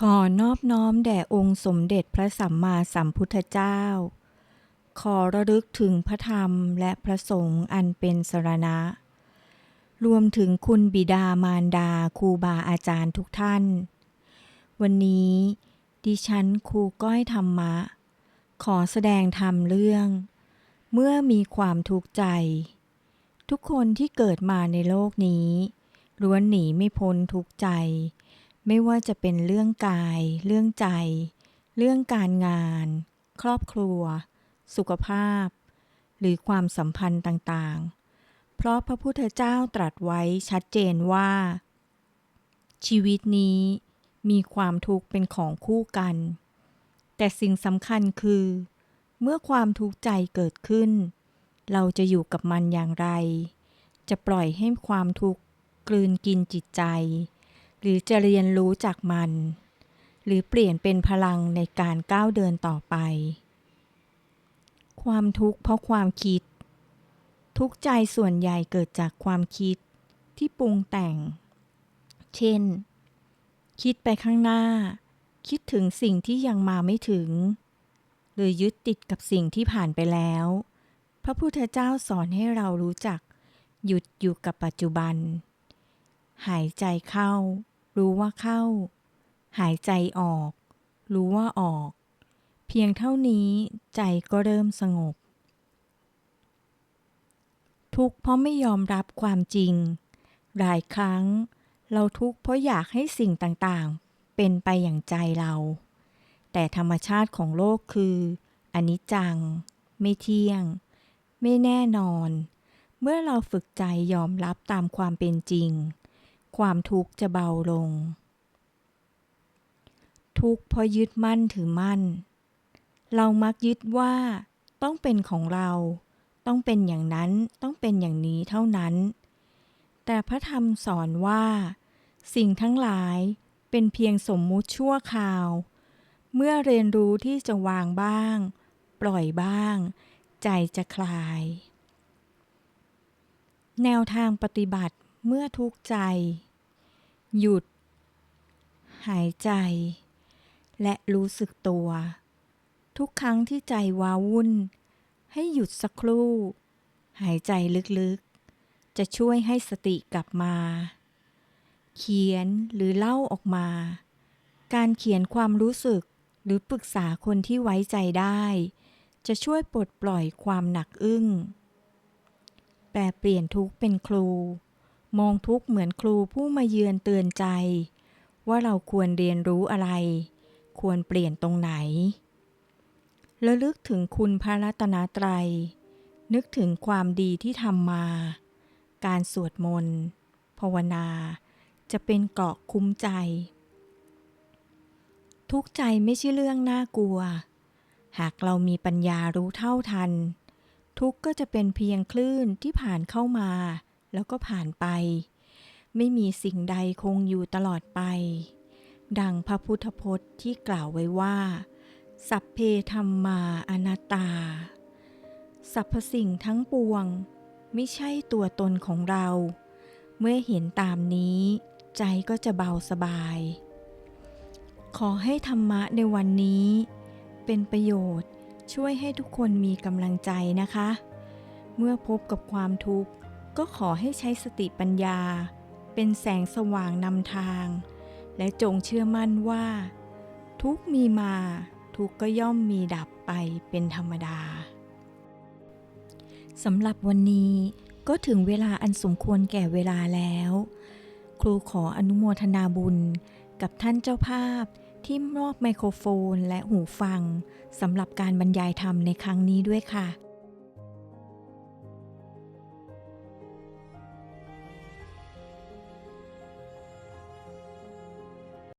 ขอนอบน้อมแด่องค์สมเด็จพระสัมมาสัมพุทธเจ้า ขอระลึกถึงพระธรรมและพระสงฆ์อันเป็นสรณะ รวมถึงคุณบิดามารดาครูบาอาจารย์ทุกท่าน วันนี้ ดิฉันครูก้อยธรรมะ ขอแสดงธรรมเรื่อง เมื่อมีความทุกข์ใจ ทุกคนที่เกิดมาในโลกนี้ล้วนหนีไม่พ้นทุกข์ใจ ไม่ว่าจะเป็นเรื่องกาย เรื่องใจ เรื่องการงาน ครอบครัว สุขภาพ หรือความสัมพันธ์ต่างๆ เพราะพระพุทธเจ้าตรัสไว้ชัดเจนว่า ชีวิตนี้มีความทุกข์เป็นของคู่กัน แต่สิ่งสำคัญคือ เมื่อความทุกข์ใจเกิดขึ้น เราจะอยู่กับมันอย่างไร จะปล่อยให้ความทุกข์กลืนกินจิตใจ หรือจะเรียนรู้จากมัน หรือเปลี่ยนเป็นพลังในการก้าวเดินต่อไป ความทุกข์เพราะความคิด ทุกใจส่วนใหญ่เกิดจากความคิดที่ปรุงแต่ง เช่น คิดไปข้างหน้า คิดถึงสิ่งที่ยังมาไม่ถึง หรือยึดติดกับสิ่งที่ผ่านไปแล้ว พระพุทธเจ้าสอนให้เรารู้จัก หยุดอยู่กับปัจจุบัน หายใจเข้า รู้ว่าเข้า หายใจออก รู้ว่าออก เพียงเท่านี้ใจก็เริ่มสงบ ทุกข์เพราะไม่ยอมรับความจริง หลายครั้ง เราทุกข์เพราะอยากให้สิ่งต่างๆ เป็นไปอย่างใจเรา แต่ธรรมชาติของโลกคืออนิจจัง ไม่เที่ยง ไม่แน่นอน เมื่อเราฝึกใจยอมรับตามความเป็นจริง ความทุกข์จะเบาลง ทุกข์เพราะยึดมั่นถือมั่น เรามักยึดว่าต้องเป็นของเรา ต้องเป็นอย่างนั้นต้องเป็นอย่างนี้เท่านั้น แต่พระธรรมสอนว่า สิ่งทั้งหลายเป็นเพียงสมมุติชั่วคราว เมื่อเรียนรู้ที่จะวางบ้าง ปล่อยบ้าง ใจจะคลาย แนวทางปฏิบัติเมื่อทุกข์ใจ หยุด หายใจ และรู้สึกตัว ทุกครั้งที่ใจว้าวุ่น ให้หยุดสักครู่ หายใจลึกๆ จะช่วยให้สติกลับมา เขียนหรือเล่าออกมา การเขียนความรู้สึกหรือปรึกษาคนที่ไว้ใจได้ จะช่วยปลดปล่อยความหนักอึ้ง แปลเปลี่ยนทุกเป็นครู มองทุกเหมือนครูผู้มาเยือนเตือนใจ ว่าเราควรเรียนรู้อะไร ควรเปลี่ยนตรงไหนระลึกถึงคุณพระรัตนตรัย นึกถึงความดีที่ทำมา การสวดมนต์ ภาวนา จะเป็นเกราะคุ้มใจ ทุกใจไม่ใช่เรื่องน่ากลัว หากเรามีปัญญารู้เท่าทัน ทุกก็จะเป็นเพียงคลื่นที่ผ่านเข้ามา แล้วก็ผ่านไป ไม่มีสิ่งใดคงอยู่ตลอดไป ดังพระพุทธพจน์ที่กล่าวไว้ว่า สัพเพธรรมาอนัตตา สรรพสิ่งทั้งปวง ไม่ใช่ตัวตนของเรา เมื่อเห็นตามนี้ใจก็จะเบาสบาย ขอให้ธรรมะในวันนี้ เป็นประโยชน์ช่วยให้ทุกคนมีกำลังใจนะคะ เมื่อพบกับความทุกข์ ก็ขอให้ใช้สติปัญญา เป็นแสงสว่างนำทาง และจงเชื่อมั่นว่า ทุกมีมา ทุกก็ย่อมมีดับไปเป็นธรรมดาสำหรับวันนี้ก็ถึงเวลาอันสมควรแก่เวลาแล้ว ครูขออนุโมทนาบุญกับท่านเจ้าภาพที่มอบไมโครโฟนและหูฟังสำหรับการบรรยายธรรมในครั้งนี้ด้วยค่ะ